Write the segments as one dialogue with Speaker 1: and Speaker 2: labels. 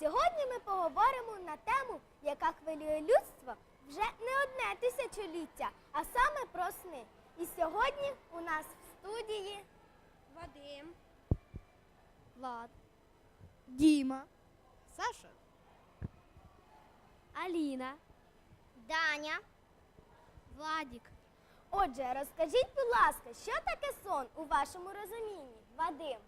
Speaker 1: Сьогодні ми поговоримо на тему, яка хвилює людство вже не одне тисячоліття, а саме про сни. І сьогодні у нас в студії
Speaker 2: Вадим.
Speaker 3: Влад. Діма. Саша.
Speaker 2: Аліна.
Speaker 1: Даня.
Speaker 3: Владік.
Speaker 1: Отже, розкажіть, будь ласка, що таке сон у вашому розумінні? Вадим.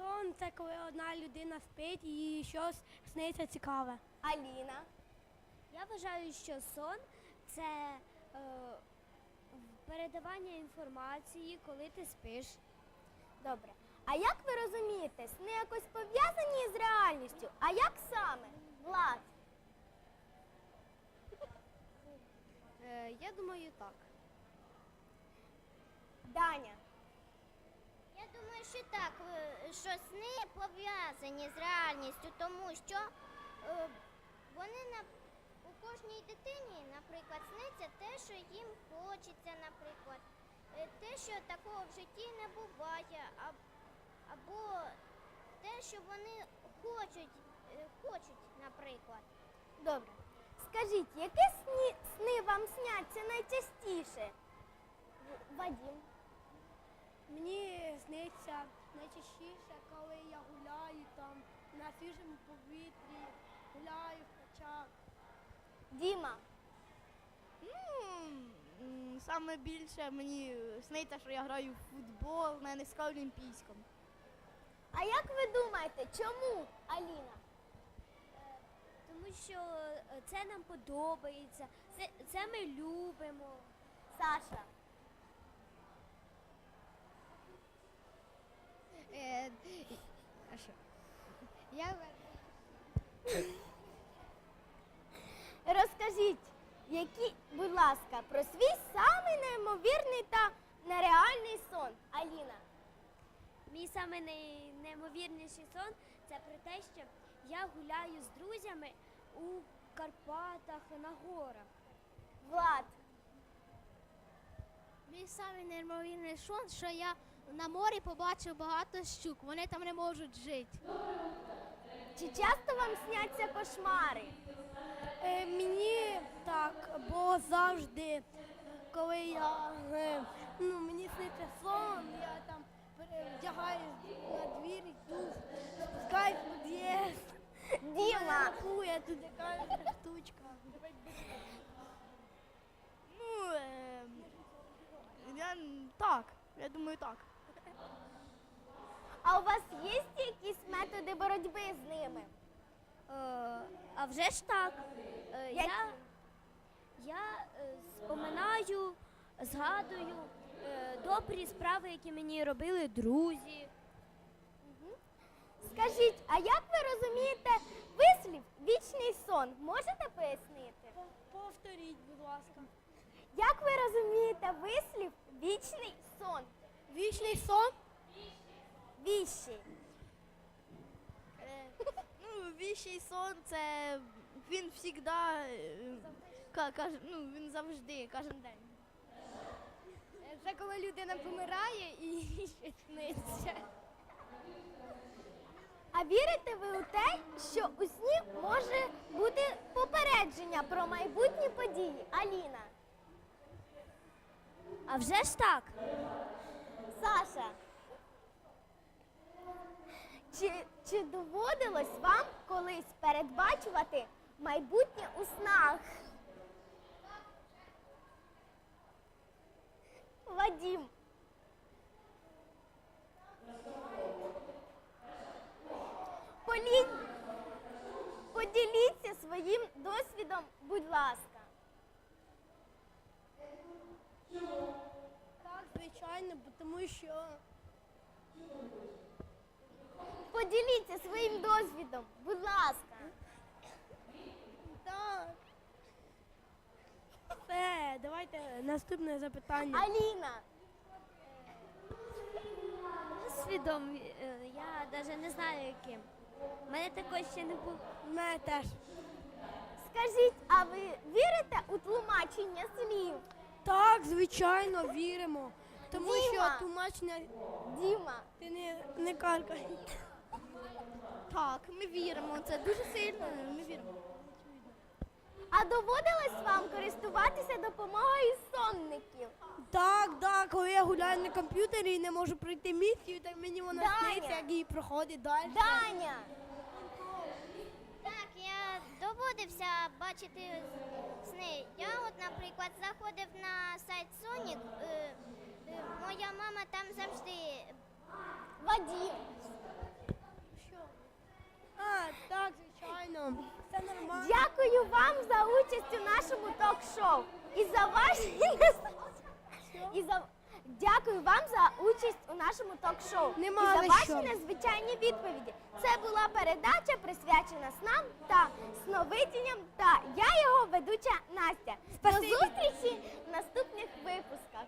Speaker 2: Сон це коли одна людина спить і щось сниться цікаве.
Speaker 1: Аліна.
Speaker 4: Я вважаю, що сон це е, передавання інформації, коли ти спиш.
Speaker 1: Добре. А як ви розумієте, сни якось пов'язані з реальністю? А як саме? Влад.
Speaker 3: Е, я думаю, так.
Speaker 1: Даня.
Speaker 4: Так, е, що сни пов'язані з реальністю, тому що е, вони на у кожній дитині, наприклад, сниться те, що їм хочеться, наприклад, Е, те, що такого в житті не буває, або те, що вони хочуть, хочуть, наприклад.
Speaker 1: Добре. Скажіть, які сні, сни вам сняться найчастіше? Вадим.
Speaker 2: Мені сниться найчастіше, коли я гуляю там на свіжому повітрі, гуляю в качах.
Speaker 1: Діма.
Speaker 3: Ну, м, саме більше мені сниться, що я граю в футбол на НСК Олімпійському.
Speaker 1: А як ви думаєте, чому Аліна?
Speaker 4: Тому що е, це нам подобається, це, це ми любимо.
Speaker 1: Саша.
Speaker 3: Е, а що? Я
Speaker 1: Розкажіть, які, будь ласка, про свій самий неймовірний та нереальний сон. Аліна.
Speaker 4: Мій саме най- неймовірніший сон це про те, що я гуляю з друзями у Карпатах на горах.
Speaker 1: Влад.
Speaker 3: Мій самий неймовірний сон, що я на морі побачив багато щук. Вони там не можуть жити.
Speaker 1: Чи часто вам сняться кошмари?
Speaker 2: Е, мені так, бо завжди, коли я е, ну, мені сниться сон, я там вдягаюсь на двір, йду, спускаюсь в під'їзд.
Speaker 1: Діма.
Speaker 2: Рахує тут якась штучка.
Speaker 3: Ну, е, я так. Я думаю, так.
Speaker 1: А у вас є якісь методи боротьби з ними?
Speaker 4: Е, а вже ж так. Е, я я е, споминаю, згадую е, добрі справи, які мені робили друзі.
Speaker 1: Скажіть, а як ви розумієте вислів вічний сон? Можете пояснити?
Speaker 2: Повторіть, будь ласка.
Speaker 1: Як ви розумієте вислів вічний сон?
Speaker 2: Вічний сон?
Speaker 1: Віщий.
Speaker 3: Е, ну, віщий сон це він завжди каже, ну, він завжди, кожен день.
Speaker 2: Це коли людина помирає і ще сниться.
Speaker 1: А вірите ви у те, що у сні може бути попередження про майбутні події? Аліна.
Speaker 4: А вже ж так.
Speaker 1: Саша. Чи, чи доводилось вам колись передбачувати майбутнє у снах? Вадім. Полі... Поділіться своїм досвідом, будь ласка.
Speaker 2: Так, звичайно, тому що
Speaker 1: Поділіться своїм досвідом, будь ласка.
Speaker 2: так. Все, давайте наступне запитання.
Speaker 1: Аліна.
Speaker 4: Досвідом е, я навіть не знаю яким. У мене такого ще не було.
Speaker 2: У мене теж.
Speaker 1: Скажіть, а ви вірите у тлумачення слів?
Speaker 2: Так, звичайно, віримо. Тому
Speaker 1: Діма.
Speaker 2: що тлумачення
Speaker 1: Діма.
Speaker 2: ти не, не каркай.
Speaker 3: Так, ми віримо. Це дуже сильно. Ми віримо.
Speaker 1: А доводилось вам користуватися допомогою сонників?
Speaker 2: Так, так, коли я гуляю на комп'ютері і не можу пройти місію, так мені вона
Speaker 1: Даня!
Speaker 2: сниться, як її проходить далі.
Speaker 1: Даня!
Speaker 5: Так, я доводився бачити сни. Я, от, наприклад, заходив на сайт Sonic. Е, е, моя мама там завжди
Speaker 1: Вадим!
Speaker 2: так, звичайно. Все нормально.
Speaker 1: Дякую вам за участь у нашому ток-шоу. І за ваші і за дякую вам за участь у нашому ток-шоу. І за ваші
Speaker 2: що.
Speaker 1: незвичайні відповіді. Це була передача, присвячена снам та сновидінням. Та я його ведуча Настя. До
Speaker 2: зустрічі в наступних випусках.